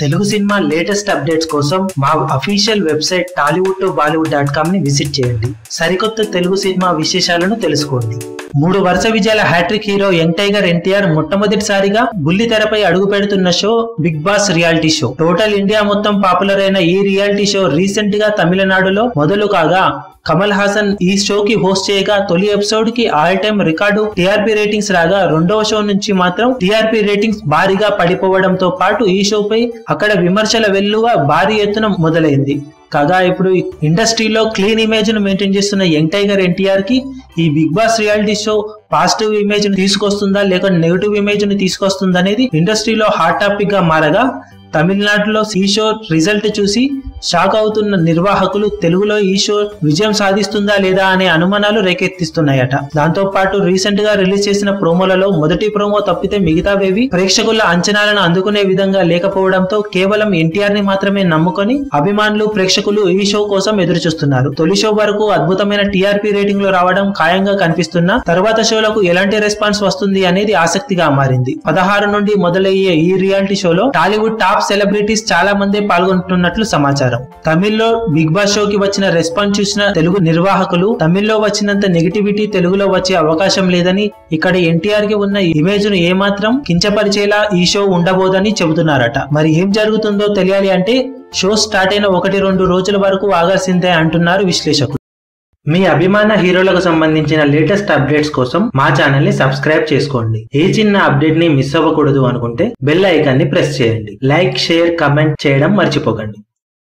Telugu cinema latest updates కోసం మా official website Tollywood to Bollywood dot కామ్ని visit చేయండి. సరికొత్త తెలుగు సినిమా విశేషాలను తెలుసుకోండి. మూడు వరుస విజయాల hat trick hero young tiger NTR మొట్టమొదటిసారిగా బుల్లి తెరపై అడుగు పెడుతున్న show Bigg Boss reality show. Total India మొత్తం పాపులర్ అయిన ఈ రియాలిటీ షో రీసెంట్గా తమిళనాడులో మొదలు కాగా కమల్ హాసన్ ఈ షోకి హోస్ట్ చేయగా తొలి ఎపిసోడ్కి all time record TRP ratings రాగా రెండవ షో నుంచి మాత్రం టీఆర్పీ రేటింగ్స్ భారీగా పడిపోవడంతో పాటు ఈ షోపై అక్కడ విమర్శల వెల్లువ భారీ ఎత్తున మొదలైంది. కాగా ఇప్పుడు ఇండస్ట్రీలో క్లీన్ ఇమేజ్ను మెయింటైన్ చేస్తున్న యంగ్ టైగర్ ఎన్టీఆర్కి ఈ Bigg Boss reality show positive ఇమేజ్ను తీసుకొస్తుందా లేక నెగిటివ్ ఇమేజ్ను తీసుకొస్తుందా అనేది ఇండస్ట్రీలో హాట్ టాపిక్గా మారగా తమిళనాడులో సీ షో రిజల్ట్ చూసి షాక్ అవుతున్న నిర్వాహకులు తెలుగులో ఈ షో విజయం సాధిస్తుందా లేదా అనే అనుమానాలు రేకెత్తిస్తున్నాయట. దాంతో పాటు రీసెంట్గా రిలీజ్ చేసిన ప్రోమోలలో మొదటి ప్రోమో తప్పితే మిగతావేవి ప్రేక్షకుల అంచనాలను అందుకునే విధంగా లేకపోవడంతో కేవలం ఎన్టీఆర్ని మాత్రమే నమ్ముకొని అభిమానులు ప్రేక్షకులు ఈ షో కోసం ఎదురు చూస్తున్నారు తొలి షో వరకు అద్భుతమైన టీఆర్పీ రేటింగ్లో రావడం ఖాయంగా కనిపిస్తున్నా తర్వాత షోలకు ఎలాంటి రెస్పాన్స్ వస్తుంది అనేది ఆసక్తిగా మారింది. పదహారు నుండి మొదలయ్యే ఈ రియాలిటీ షోలో టాలీవుడ్ టాప్ సెలబ్రిటీస్ చాలా మంది పాల్గొంటున్నట్లు సమాచారం. తమిళ్ళో బిగ్ బాస్ షోకి వచ్చిన రెస్పాన్స్ చూసిన తెలుగు నిర్వాహకులు తమిళ్ళో వచ్చినంత నెగిటివిటీ తెలుగులో వచ్చే అవకాశం లేదని ఇక్కడ ఎన్టీఆర్కి ఉన్న ఇమేజ్ను ఏమాత్రం కించపరిచేలా ఈ షో ఉండబోదని చెబుతున్నారట. మరి ఏం జరుగుతుందో తెలియాలి అంటే షో స్టార్ట్ అయిన ఒకటి రెండు రోజుల వరకు ఆగాల్సిందే అంటున్నారు విశ్లేషకులు. మీ అభిమాన హీరోలకు సంబంధించిన లేటెస్ట్ అప్డేట్స్ కోసం మా ఛానల్ని సబ్స్క్రైబ్ చేసుకోండి. ఏ చిన్న అప్డేట్ని మిస్ అవ్వకూడదు అనుకుంటే బెల్ ఐకాన్ని ప్రెస్ చేయండి. లైక్ షేర్ కమెంట్ చేయడం మర్చిపోకండి.